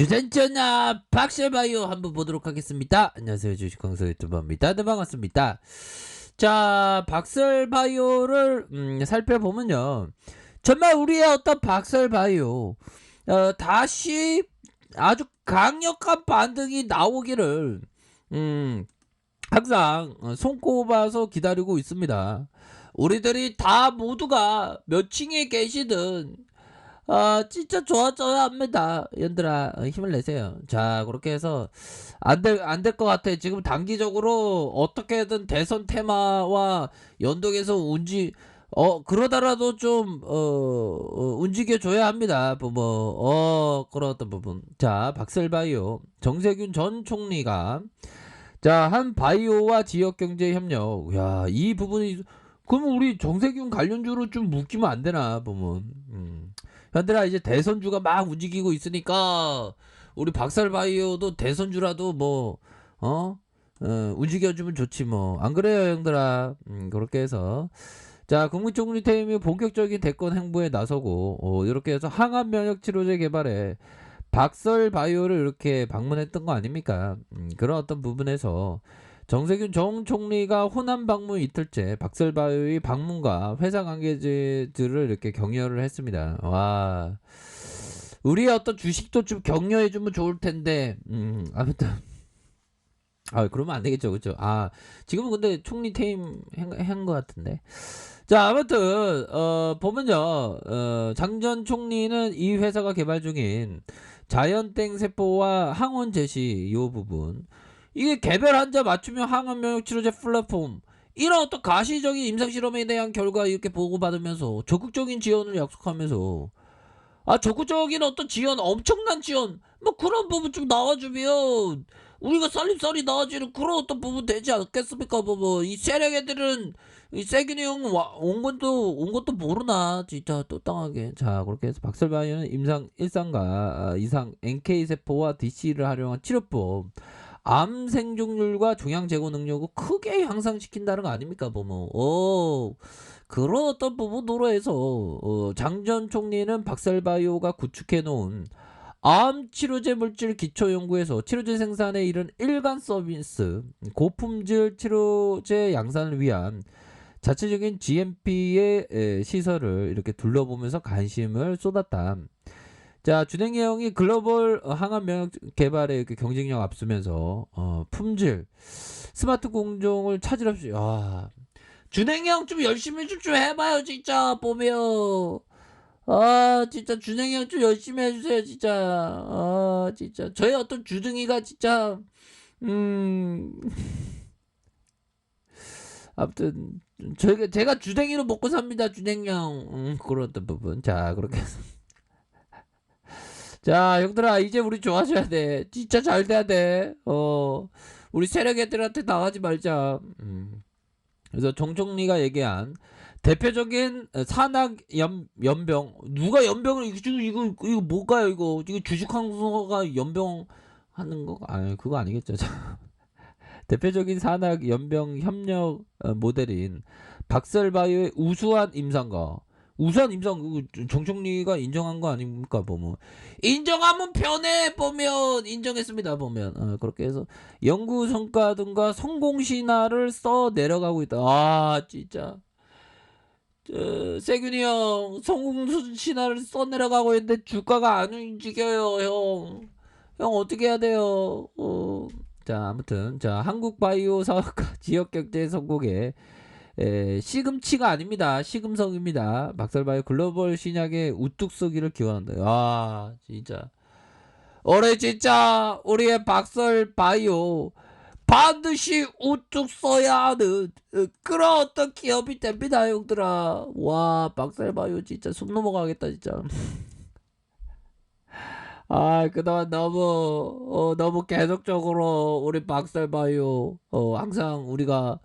주전전아 박실바이오 한번 보도록 하겠습니다. 안녕하세요 주식광수 유튜버입니다. 네 반갑습니다. 자 박설바이오를 음, 살펴보면요. 정말 우리의 어떤 박설바이오 어, 다시 아주 강력한 반등이 나오기를 음, 항상 어, 손꼽아서 기다리고 있습니다. 우리들이 다 모두가 몇 층에 계시든 아 진짜 좋아져야 합니다. 얘들아 어, 힘을 내세요. 자 그렇게 해서 안 될 안 될 것 같아. 지금 단기적으로 어떻게든 대선 테마와 연동해서 운지 어 그러다라도 좀 어, 어, 움직여 줘야 합니다. 뭐 어 그런 어떤 부분. 자 박셀바이오 정세균 전 총리가 자 한 바이오와 지역 경제 협력. 야 이 부분이 그러면 우리 정세균 관련주로 좀 묶이면 안 되나 보면. 음. 현들아 이제 대선주가 막 움직이고 있으니까 우리 박살바이오도 대선주라도 뭐 어? 어 움직여주면 좋지 뭐. 안 그래요 형들아? 음, 그렇게 해서. 자 국무총리퇴임이 본격적인 대권 행보에 나서고 어, 이렇게 해서 항암 면역 치료제 개발에 박설 바이오를 이렇게 방문했던 거 아닙니까? 음, 그런 어떤 부분에서 정세균 정 총리가 호남 방문 이틀째 박설바이오의 방문과 회사 관계자들을 이렇게 격려를 했습니다. 와, 우리의 어떤 주식도 좀 격려해주면 좋을 텐데, 음, 아무튼. 아, 그러면 안 되겠죠, 그죠? 아, 지금은 근데 총리 퇴임 한것 같은데. 자, 아무튼, 어, 보면요, 어, 장전 총리는 이 회사가 개발 중인 자연땡 세포와 항원 제시, 이 부분. 이게 개별 환자 맞춤형 항암 면역 치료제 플랫폼. 이런 어떤 가시적인 임상 실험에 대한 결과 이렇게 보고받으면서 적극적인 지원을 약속하면서. 아 적극적인 어떤 지원 엄청난 지원. 뭐 그런 부분 좀 나와주면 우리가 썰림썰이 나와지는 그런 어떤 부분 되지 않겠습니까? 뭐이 세력 애들은 이 세균이 형온 것도 온 것도 모르나? 진짜 또땅하게. 자 그렇게 해서 박설바이오는 임상 일상과 아, 이상 NK 세포와 DC를 활용한 치료법 암 생존율과 종양 제거 능력을 크게 향상시킨다는 거 아닙니까 보면 어 그런 어떤 부분으로 해서 어, 장전 총리는 박살바이오가 구축해 놓은 암 치료제 물질 기초 연구에서 치료제 생산에 이른 일간 서비스 고품질 치료제 양산을 위한 자체적인 GMP의 시설을 이렇게 둘러보면서 관심을 쏟았다. 자, 준행이 형이 글로벌 항암 면역 개발에 이렇게 경쟁력 앞서면서 어, 품질 스마트 공정을 없이 아, 준행이 형좀 열심히 좀, 좀 해봐요 진짜. 보면. 아 진짜 준행이 형좀 열심히 해주세요 진짜. 아 진짜. 저희 어떤 주둥이가 진짜 음. 아무튼 저희가 제가 주댕이로 먹고 삽니다 주댕이 형 음, 그런 부분. 자 그렇게 해서 자, 형들아, 이제 우리 좋아져야 돼. 진짜 잘 돼야 돼. 어, 우리 세력 애들한테 나가지 말자. 음. 그래서 정총리가 얘기한 대표적인 산악 연, 연병. 누가 연병을, 이거, 이거, 이거 뭐가요, 이거. 이거 주식항소가 연병 하는 거? 아 그거 아니겠죠. 대표적인 산악 연병 협력 어, 모델인 박설바이오의 우수한 임상과 우선 임상 정총리가 인정한 거 아닙니까? 보면 인정하면 편해! 보면 인정했습니다 보면. 어, 그렇게 해서 연구 성과 등과 성공 신화를 써 내려가고 있다. 아 진짜. 저, 세균이 형 성공 신화를 써 내려가고 있는데 주가가 안 움직여요 형. 형 어떻게 해야 돼요? 어. 자 아무튼 자 한국 바이오 사업가 지역 경제 성공에 에, 시금치가 아닙니다. 시금석입니다. 박살바이오 글로벌 신약의 우뚝 서기를 기원한다. 아, 진짜. 올해 진짜 우리의 박설바이오 반드시 우뚝 써야 하는 어, 그런 어떤 기업이 됩니다, 형들아. 와, 박설바이오 진짜 숨 넘어가겠다, 진짜. 아, 그동안 너무, 어, 너무 계속적으로 우리 박설바이오, 어, 항상 우리가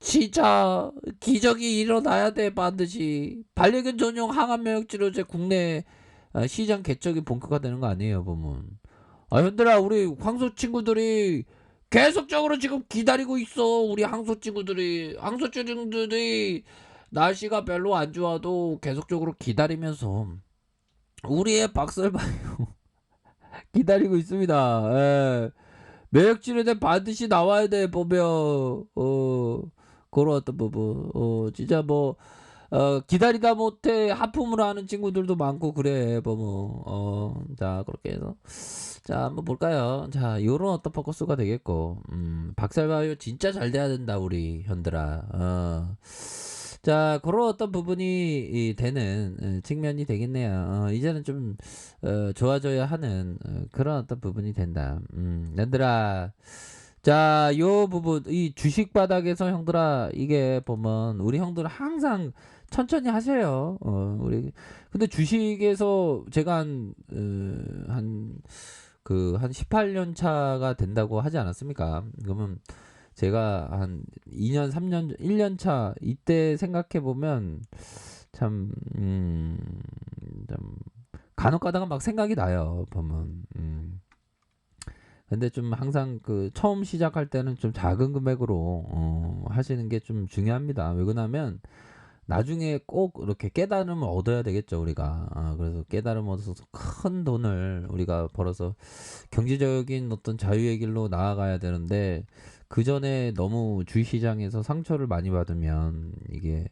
진짜 기적이 일어나야 돼 반드시. 반려견 전용 항암 면역 치료제 국내 아, 시장 개척이 본격화되는 거 아니에요 보면. 아 현들아 우리 황소 친구들이 계속적으로 지금 기다리고 있어 우리 항소 친구들이. 항소 친구들이 날씨가 별로 안 좋아도 계속적으로 기다리면서 우리의 박설바이오 기다리고 있습니다. 예. 매력질에는 반드시 나와야 돼 보면. 어 그런 어떤 부분 어 진짜 뭐 어, 기다리다 못해 하품을 하는 친구들도 많고 그래 보면 어자 그렇게 해서. 자 한번 볼까요? 자 요런 어떤 포커스가 되겠고. 음 박살바이오 진짜 잘 돼야 된다 우리 현들아. 어. 자 그런 어떤 부분이 이 되는 어, 측면이 되겠네요. 어, 이제는 좀 어, 좋아져야 하는 어, 그런 어떤 부분이 된다. 음 현들아 자, 요 부분, 이 주식 바닥에서 형들아, 이게 보면, 우리 형들은 항상 천천히 하세요. 어, 우리, 근데 주식에서 제가 한, 어, 한, 그, 한 18년 차가 된다고 하지 않았습니까? 그러면 제가 한 2년, 3년, 1년 차, 이때 생각해 보면, 참, 음, 좀, 간혹 가다가 막 생각이 나요, 보면. 음. 근데 좀 항상 그 처음 시작할 때는 좀 작은 금액으로 어, 하시는 게 좀 중요합니다. 왜 그러냐면 나중에 꼭 이렇게 깨달음을 얻어야 되겠죠 우리가. 아, 그래서 깨달음 얻어서 큰 돈을 우리가 벌어서 경제적인 어떤 자유의 길로 나아가야 되는데 그 전에 너무 주식시장에서 상처를 많이 받으면 이게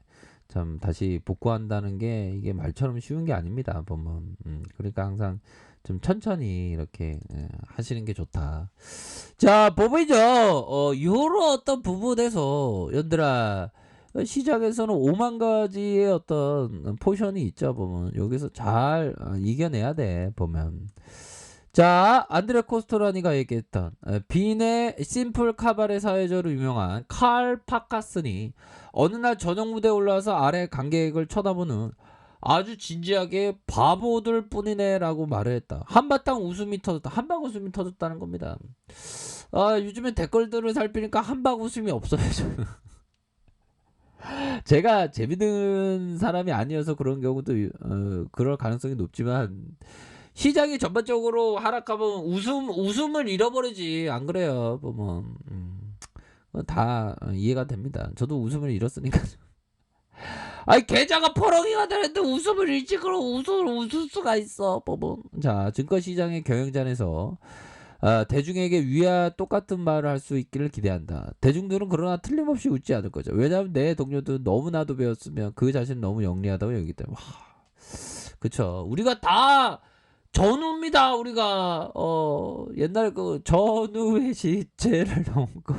참 다시 복구한다는 게 이게 말처럼 쉬운 게 아닙니다 보면. 음, 그러니까 항상 좀 천천히 이렇게 예, 하시는 게 좋다. 자, 보면요, 어, 요런 어떤 부분에서, 연들아, 어, 시장에서는 5만 가지의 어떤 포션이 있죠, 보면. 여기서 잘 어, 이겨내야 돼, 보면. 자, 안드레 코스토라니가 얘기했던 어, 빈의 심플 카바레 사회저로 유명한 칼 파카슨이 어느 날 저녁 무대에 올라와서 아래 관객을 쳐다보는 아주 진지하게 바보들 뿐이네라고 말을 했다. 한바탕 웃음이 터졌다. 한방 웃음이 터졌다는 겁니다. 아, 요즘에 댓글들을 살피니까 한방 웃음이 없어요. 제가 재밌는 사람이 아니어서 그런 경우도 어, 그럴 가능성이 높지만 시장이 전반적으로 하락하면 웃음 웃음을 잃어버리지 안 그래요 보면 음, 다 이해가 됩니다. 저도 웃음을 잃었으니까. 아니 계좌가 포렁이가 되는데 웃음을 그럼 웃음을 웃을 수가 있어 법은 자 증권시장의 경영자에서 아, 대중에게 위와 똑같은 말을 할 수 있기를 기대한다. 대중들은 그러나 틀림없이 웃지 않을 거죠. 왜냐하면 내 동료들은 너무나도 배웠으면 그 자신 너무 영리하다고 여기기 때문에. 와, 그쵸. 우리가 다 전우입니다. 우리가 어 옛날 그 전우의 시체를 넘고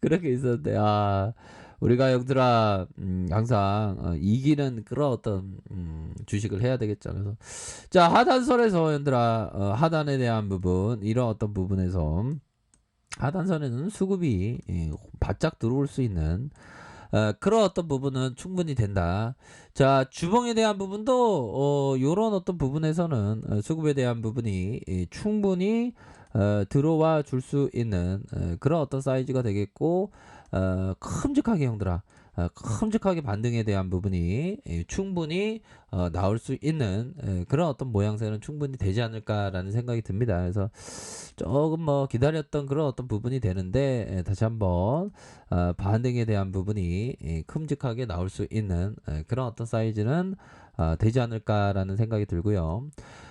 그렇게 있었는데 아. 우리가 형들아 음, 항상 어, 이기는 그런 어떤 음, 주식을 해야 되겠죠. 그래서 자 하단선에서 형들아 어, 하단에 대한 부분 이런 어떤 부분에서 하단선에는 수급이 예, 바짝 들어올 수 있는 어, 그런 어떤 부분은 충분히 된다. 자 주봉에 대한 부분도 어, 이런 어떤 부분에서는 어, 수급에 대한 부분이 예, 충분히 어, 들어와 줄 수 있는 어, 그런 어떤 사이즈가 되겠고 어, 큼직하게 형들아 어, 큼직하게 반등에 대한 부분이 예, 충분히 어, 나올 수 있는 예, 그런 어떤 모양새는 충분히 되지 않을까라는 생각이 듭니다. 그래서 조금 뭐 기다렸던 그런 어떤 부분이 되는데 예, 다시 한번 어, 반등에 대한 부분이 예, 큼직하게 나올 수 있는 예, 그런 어떤 사이즈는 어, 되지 않을까라는 생각이 들고요.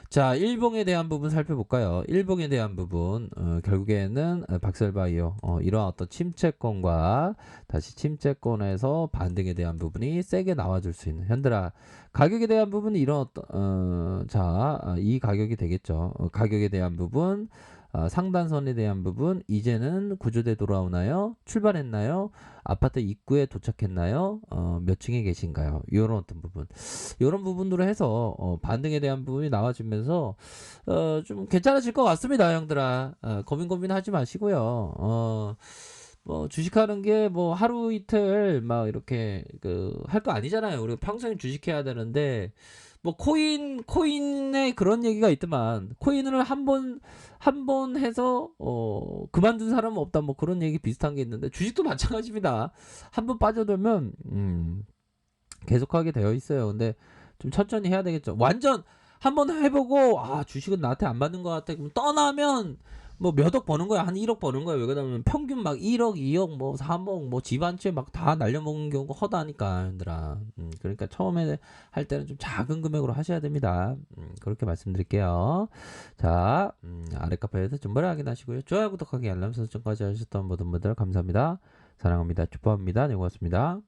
자, 일봉에 대한 부분 살펴볼까요? 일봉에 대한 부분 어, 결국에는 박셀바이오 어, 이러한 어떤 침체권과 다시 침체권에서 반등에 대한 부분이 세게 나와줄 수 있는 현들아 가격에 대한 부분은 이런 어떤 어, 자이 가격이 되겠죠. 어, 가격에 대한 부분 어, 상단선에 대한 부분 이제는 구조대 돌아오나요? 출발했나요? 아파트 입구에 도착했나요? 어, 몇 층에 계신가요? 이런 어떤 부분 이런 부분으로 해서 어, 반등에 대한 부분이 나와주면서 어, 좀 괜찮아질 것 같습니다 형들아 어, 고민 고민하지 마시고요 어, 뭐 주식하는 게 뭐 하루 이틀 막 이렇게 그 할 거 아니잖아요 우리 평생 주식해야 되는데 뭐 코인 코인에 그런 얘기가 있더만 코인을 한 번 한 번 해서 어 그만둔 사람은 없다 뭐 그런 얘기 비슷한 게 있는데 주식도 마찬가지입니다. 한 번 빠져들면 음 계속하게 되어 있어요. 근데 좀 천천히 해야 되겠죠. 완전 한 번 해보고 아 주식은 나한테 안 맞는 것 같아. 그럼 떠나면 뭐 몇억 버는 거야? 한 1억 버는 거야. 왜 그러냐면 평균 막 1억 2억 뭐 3억 뭐집한채막 다 날려먹는 경우가 허다하니까 얘들아. 음, 그러니까 처음에 할 때는 좀 작은 금액으로 하셔야 됩니다. 음, 그렇게 말씀드릴게요. 자 음, 아래 카페에서 정보를 확인하시고요. 좋아요 구독하기 알람 설정까지 하셨던 모든 분들 감사합니다. 사랑합니다. 축복합니다. 네 고맙습니다